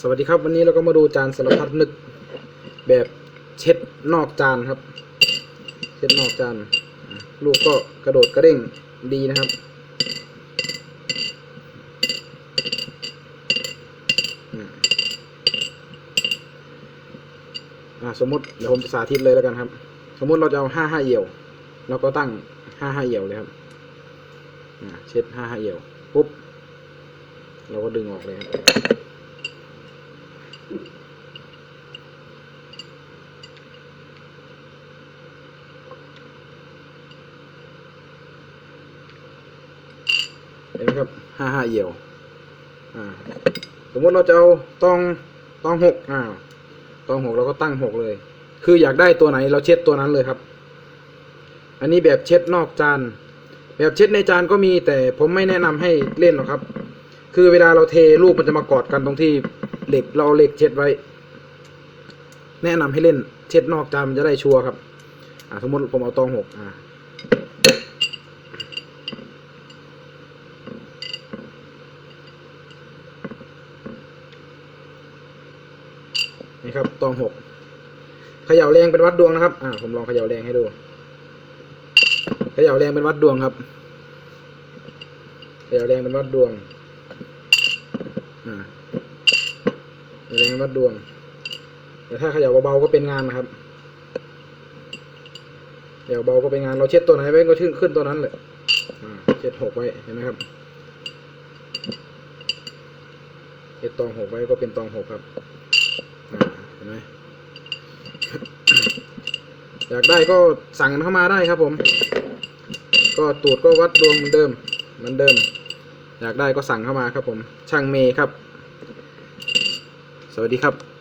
สวัสดีครับวันนี้เราก็มาดูจานสารพัดนึกแบบเช็ดนอกจานครับ เช็ดนอกจานลูกก็กระโดดกระเด้งดีนะครับ สมมติเดี๋ยวผมสาธิตเลยแล้วกันครับ สมมติเราจะเอาห้าห้าเอี่ยวเราก็ตั้งห้าห้าเอี่ยวเลยครับเช็ดห้าห้าเอี่ยวปุ๊บเราก็ดึงออกเลยครับ เห็นไหมครับห้าห้าเอี่ยวอ่าสมมติเราจะเอาตองตองหกอ่าตองหกเราก็ตั้งหกเลย คืออยากได้ตัวไหนเราเช็ดตัวนั้นเลยครับ อันนี้แบบเช็ดนอกจาน แบบเช็ดในจานก็มีแต่ผมไม่แนะนำให้เล่นหรอกครับ คือเวลาเราเทลูกมันจะมากอดกันตรงที่ เหล็กเราเหล็กเช็ดไว้ แนะนำให้เล่นเช็ดนอกจานมันจะได้ชัวร์ครับ อ่าสมมติผมเอาตองหกอ่านี่ครับตองหกเขย่าแรงเป็นวัดดวงนะครับ อ่า ผมลองเขย่าแรงให้ดู เขย่าแรงเป็นวัดดวงครับ เขย่าแรงเป็นวัดดวง อ่า เขย่าแรงเป็นวัดดวง แต่ถ้าเขย่าเบาๆก็เป็นงานนะครับเขย่าเบาก็เป็นงานเราเช็ดตัวไหนไว้ก็ขึ้นขึ้นตัวนั้นเลยเช็ดหกไว้เห็นไหมครับเช็ดตองหกไว้ก็เป็นตองหกครับเห็นไหมอยากได้ก็สั่งเข้ามาได้ครับผม ก็ตูดก็วัดดวงเหมือนเดิมเหมือนเดิม อยากได้ก็สั่งเข้ามาครับผม ช่างเมย์ครับ วัสดีครับ